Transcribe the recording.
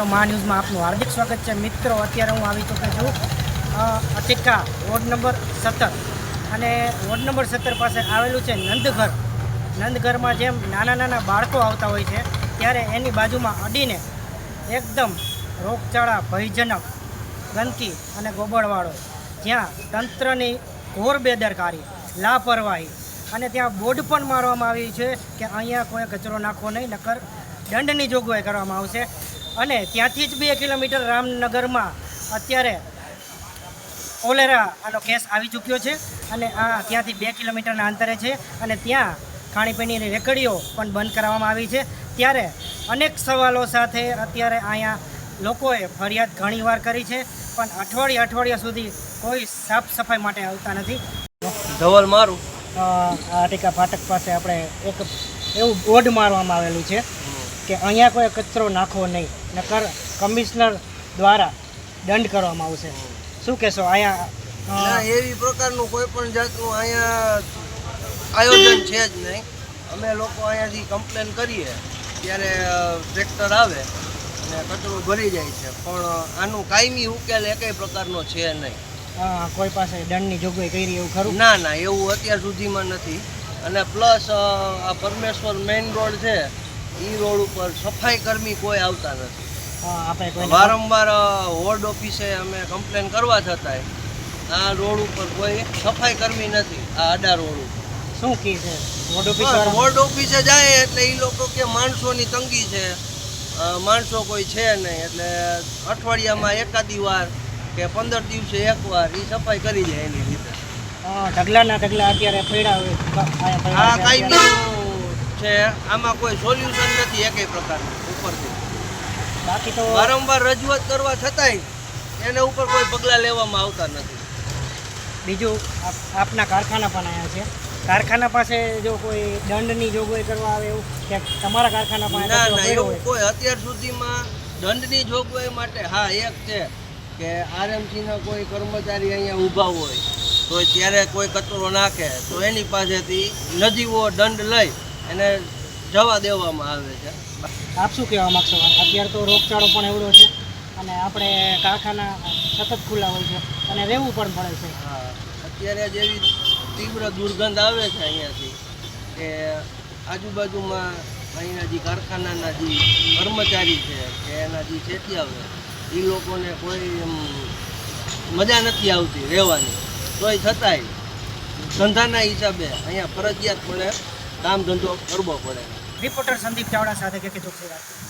મિત્રો, મા ન્યૂઝમાં આપનું હાર્દિક સ્વાગત છે. મિત્રો, અત્યારે હું આવી ચૂક્યો છું અટિકા વોર્ડ નંબર સત્તર. અને વોર્ડ નંબર સત્તર પાસે આવેલું છે નંદઘર. નંદઘરમાં જેમ નાના નાના બાળકો આવતા હોય છે, ત્યારે એની બાજુમાં અડીને એકદમ રોગચાળા ભયજનક ગંદકી અને ગોબળવાળો જ્યાં તંત્રની ઘોર બેદરકારી, લાપરવાહી અને ત્યાં બોર્ડ પણ મારવામાં આવી છે કે અહીંયા કોઈ કચરો નાખવો નહીં, નકર દંડની જોગવાઈ કરવામાં આવશે. અને ત્યાંથી જ બે કિલોમીટર રામનગરમાં અત્યારે ઓલેરા આનો કેસ આવી ચૂક્યો છે અને આ ત્યાંથી બે કિલોમીટરના અંતરે છે અને ત્યાં ખાણીપીણીની રેકડીઓ પણ બંધ કરવામાં આવી છે. ત્યારે અનેક સવાલો સાથે અત્યારે અહીંયા લોકોએ ફરિયાદ ઘણીવાર કરી છે પણ અઠવાડિયા અઠવાડિયા સુધી કોઈ સાફ સફાઈ માટે આવતા નથી. ધવલ મારું. અ, આ ટીકા ફાટક પાસે આપણે એક એવું બોર્ડ મારવામાં આવેલું છે કે અહીંયા કોઈ કચરો નાખવો નહીં. નકર કમિશનર દ્વારા દંડ કરવામાં આવશે. શું કહેશો? અહીંયા એવી પ્રકારનું કોઈ પણ જાતનું અહીંયા આયોજન છે જ નહીં. અમે લોકો અહીંયાથી કમ્પ્લેન કરીએ ત્યારે ટ્રેક્ટર આવે અને કચરો ભરી જાય છે. પણ આનું કાયમી ઉકેલ એકેય પ્રકારનો છે નહીં. કોઈ પાસે દંડની જોગવાઈ કરી એવું ખરું? ના ના એવું અત્યાર સુધીમાં નથી. અને પ્લસ આ પરમેશ્વર મેઇન રોડ છે એ રોડ ઉપર સફાઈ કર્મી કોઈ આવતા નથી. વારંવાર વોર્ડ ઓફિસે અમે કમ્પ્લેન કરવા છતાંય આ રોડ ઉપર કોઈ સફાઈ કર્મી નથી આ અડા રોડ ઉપર. શું કહે છે? વોર્ડ ઓફિસ વોર્ડ ઓફિસે જાય એટલે એ લોકો કે માણસોની તંગી છે. માણસો કોઈ છે નહીં એટલે અઠવાડિયામાં એકાદી વાર કે પંદર દિવસે એકવાર એ સફાઈ કરી જાય એની રીતે. ઢગલાના ઢગલા અત્યારે પડ્યા હોય. આ કાંઈ છે આમાં કોઈ સોલ્યુશન નથી એકેય પ્રકારનું ઉપરથી. બાકી તો વારંવાર રજૂઆત કરવા છતાંય એને ઉપર કોઈ પગલાં લેવામાં આવતા નથી. બીજું આપ- આપના કારખાના પણ અહીંયા છે. કારખાના પાસે જો કોઈ દંડની જોગવાઈ કરવા આવે એવું કે તમારા કારખાના પાસે ના ના એવું કોઈ અત્યાર સુધીમાં દંડની જોગવાઈ માટે હા એક છે કે આરએમસીના કોઈ કર્મચારી અહીંયા ઊભા હોય તો ત્યારે કોઈ કચરો નાખે તો એની પાસેથી નજીવો દંડ લઈ એને જવા દેવામાં આવે છે. આપ શું કહેવા માગશો? અત્યારે તો રોગચાળો પણ એવડો છે અને આપણે કારખાના સતત ખુલ્લા હોય છે અને રહેવું પણ પડે છે. હા અત્યારે જેવી તીવ્ર દુર્ગંધ આવે છે અહીંયાથી કે આજુબાજુમાં અહીંના જે કારખાનાના જે કર્મચારી છે કે એના જે ચેટિયાઓ એ લોકોને કોઈ એમ મજા નથી આવતી રહેવાની. તોય છતાંય ધંધાના હિસાબે અહીંયા ફરજિયાત પડે કામ ધંધો કરવો પડે. રિપોર્ટર સંદીપ ચાવડા સાથે કે ચોકસી વાત